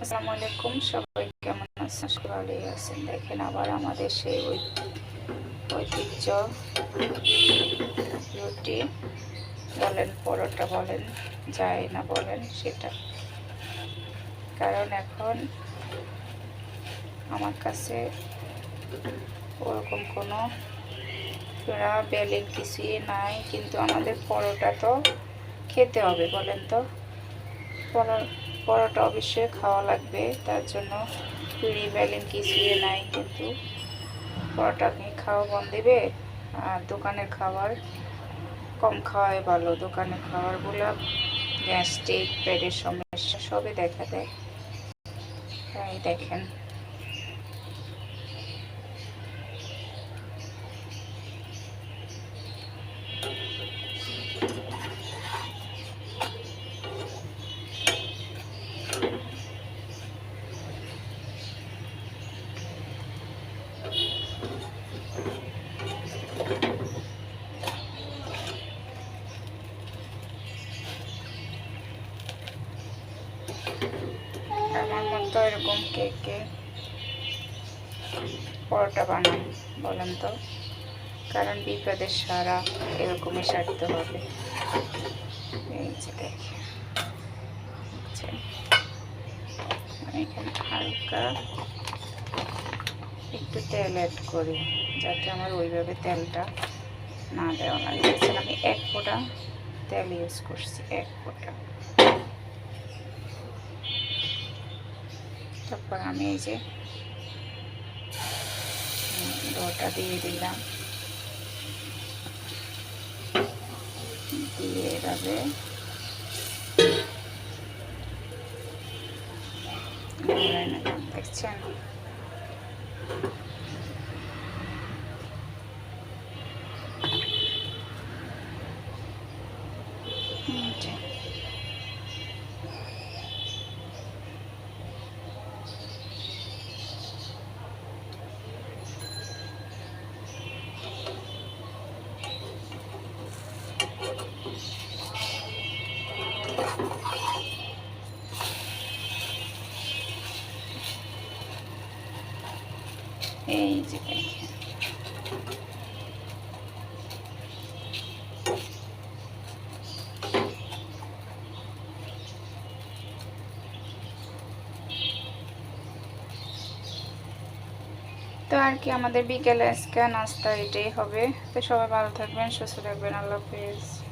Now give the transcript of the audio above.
আসসালামু আলাইকুম, সবাই কেমন আছেন? ভালোই আছেন। দেখেন আবার আমাদের সেই ঐতিহ্য। রুটি বলেন, পরোটা বলেন, যাই না বলেন, সেটা। কারণ এখন আমার কাছে ওরকম কোনো বেলেন কিছুই নাই, কিন্তু আমাদের পরোটা তো খেতে হবে, বলেন তো? পরো- পরোটা অবশ্যই খাওয়া লাগবে। তার জন্য পিড়ি বেলেন কিছুই নাই, কিন্তু পরোটা কি খাওয়া বন্ধ দেবে। আর দোকানের খাবার কম খাওয়াই ভালো। দোকানের খাবারগুলো গ্যাস্ট্রিক, পেটের সমস্যা সবই দেখা দেয়। তাই দেখেন। আমার মতো এরকম কে কে পরোটা বানান বলেন তো? কারণ বিপদের সারা এরকমই সারতে হবে। এই যে দেখে বুঝছেন? এখানে হালকা একটু তেল অ্যাড করি, যাতে আমার ওইভাবে তেলটা না দেওয়া লাগে। আমি এক ফোঁটা তেল ইউজ করছি, এক ফোঁটা। তারপর আমি এই যে ডোটা দিয়ে দিলাম। দিয়ে এভাবে দেখছেন? এই তো আর কি, আমাদের বিকেলে আজকে নাস্তা এটাই হবে। তো সবাই ভালো থাকবেন, সুস্থ থাকবেন, আল্লাহ হাফিজ।